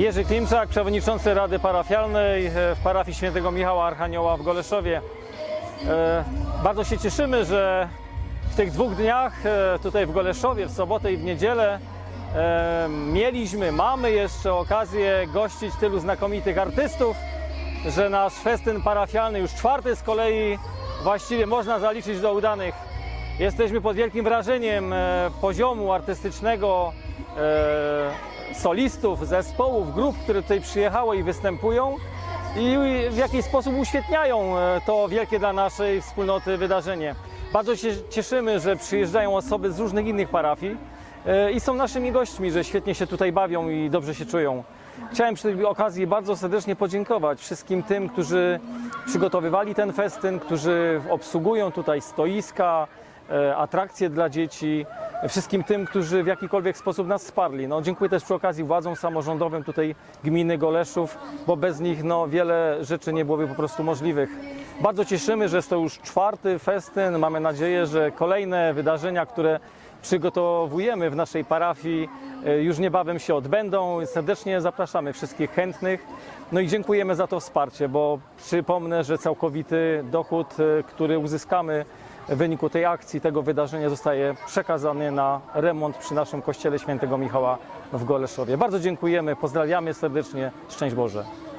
Jerzy Klimczak, przewodniczący Rady Parafialnej e, w parafii świętego Michała Archanioła w Goleszowie. E, Bardzo się cieszymy, że w tych dwóch dniach e, tutaj w Goleszowie, w sobotę i w niedzielę mieliśmy, mamy jeszcze okazję gościć tylu znakomitych artystów, że nasz festyn parafialny już czwarty z kolei właściwie można zaliczyć do udanych. Jesteśmy pod wielkim wrażeniem poziomu artystycznego solistów, zespołów, grup, które tutaj przyjechały i występują i w jakiś sposób uświetniają e, to wielkie dla naszej wspólnoty wydarzenie. Bardzo się cieszymy, że przyjeżdżają osoby z różnych innych parafii e, i są naszymi gośćmi, że świetnie się tutaj bawią i dobrze się czują. Chciałem przy tej okazji bardzo serdecznie podziękować wszystkim tym, którzy przygotowywali ten festyn, którzy obsługują tutaj stoiska, atrakcje dla dzieci, wszystkim tym, którzy w jakikolwiek sposób nas wsparli. No, dziękuję też przy okazji władzom samorządowym tutaj gminy Goleszów, bo bez nich no, wiele rzeczy nie byłoby po prostu możliwych. Bardzo cieszymy, że jest to już czwarty festyn. Mamy nadzieję, że kolejne wydarzenia, które przygotowujemy w naszej parafii, e, już niebawem się odbędą. Serdecznie zapraszamy wszystkich chętnych. No i dziękujemy za to wsparcie, bo przypomnę, że całkowity dochód, e, który uzyskamy w wyniku tej akcji, tego wydarzenia zostaje przekazany na remont przy naszym kościele świętego Michała w Goleszowie. Bardzo dziękujemy, pozdrawiamy serdecznie. Szczęść Boże.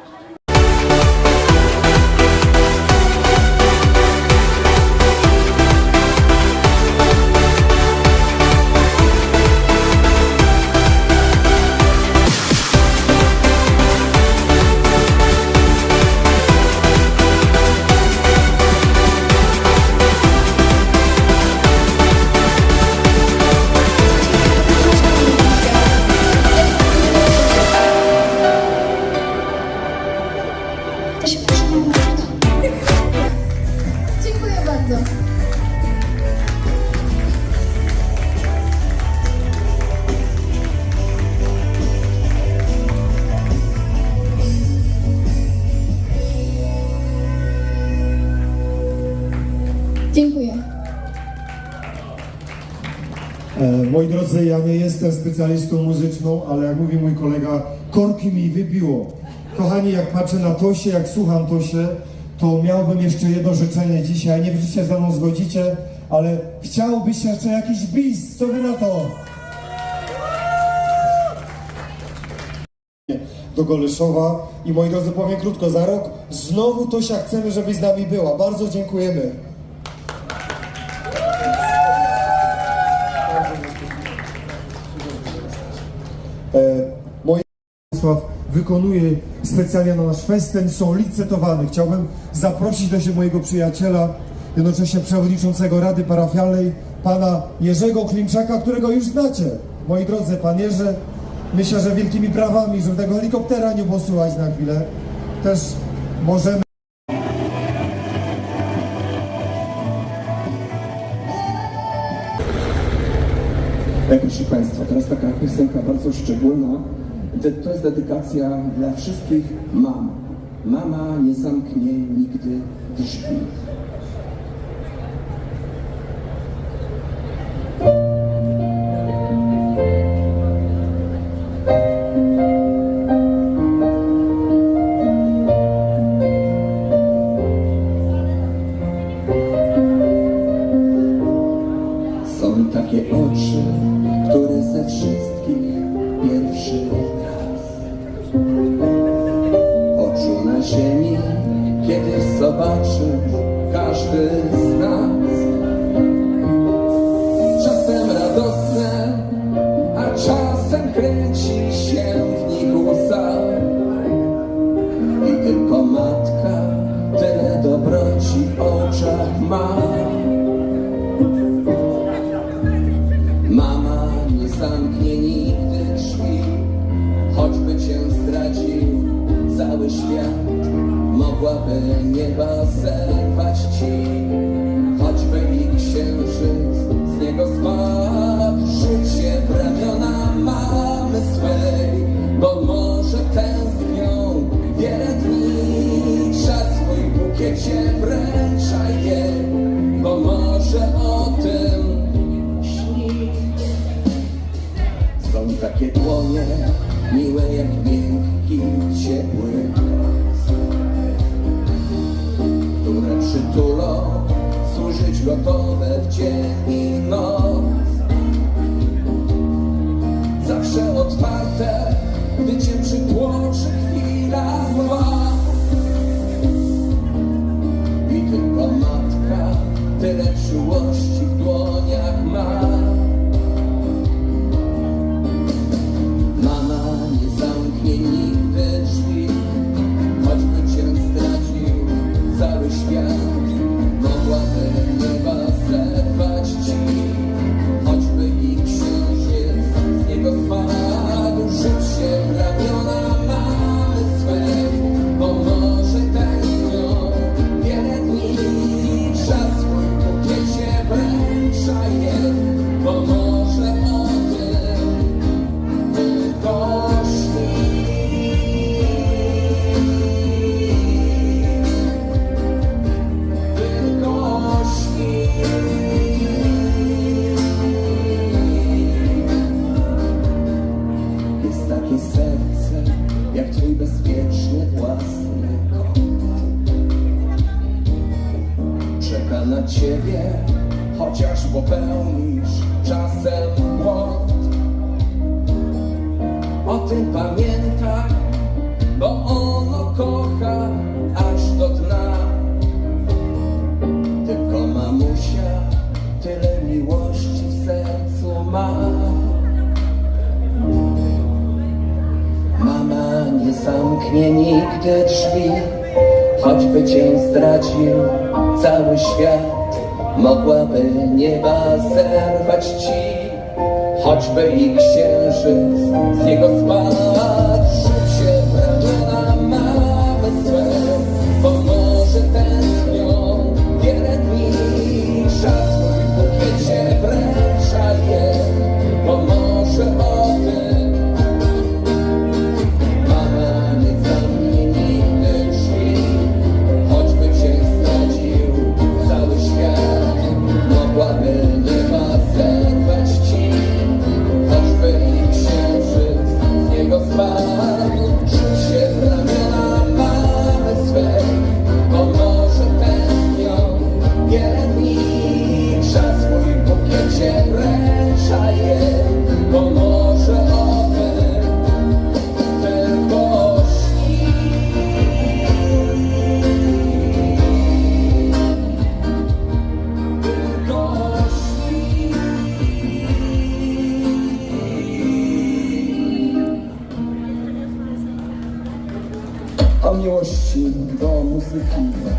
Moi drodzy, ja nie jestem specjalistą muzyczną, ale jak mówi mój kolega, korki mi wybiło. Kochani, jak patrzę na Tosię, jak słucham Tosię, to miałbym jeszcze jedno życzenie dzisiaj. Nie wiem, czy się ze mną zgodzicie, ale chciałbyś jeszcze jakiś bis. Co wy na to? Do Goleszowa i moi drodzy, powiem krótko, za rok znowu Tosia chcemy, żebyś z nami była. Bardzo dziękujemy. Moje Władysław wykonuje specjalnie na nasz festyn, są licytowane. Chciałbym zaprosić do siebie mojego przyjaciela, jednocześnie przewodniczącego Rady Parafialnej, pana Jerzego Klimczaka, którego już znacie. Moi drodzy, pan Jerzy, myślę, że wielkimi prawami, żeby tego helikoptera nie było na chwilę, też możemy piosenka bardzo szczególna. To jest dedykacja dla wszystkich mam. Mama nie zamknie nigdy drzwi. Kiedy zobaczy każdy z nas. Czasem radosne, a czasem kręci się w nich łza. I tylko matka tyle dobroci w oczach ma. Mama nie zamknie nigdy drzwi, choćby cię zdradził cały świat. Mogłaby nieba zerwać ci, choćby i księżyc z niego spadł. Życie w ramiona mamy swej, bo może tęsknią wiele dni. Czas swój bukiecie wręczaj jej, bo może o tym Są takie dłonie, miłe jak miękki, ciepły gotowe w dzień i noc. Zawsze otwarte, gdy cię przytłoczy chwila zła. I tylko matka tyle czułości w dłoniach ma. Zerwać Ciebie, chociaż popełnisz czasem błąd. O tym pamiętaj, bo ono kocha aż do dna. Tylko mamusia tyle miłości w sercu ma. Mama nie zamknie nigdy drzwi, choćby cię zdradził cały świat. Mogłaby nieba zerwać ci, choćby i księżyc z niego spadł. O miłości do muzyki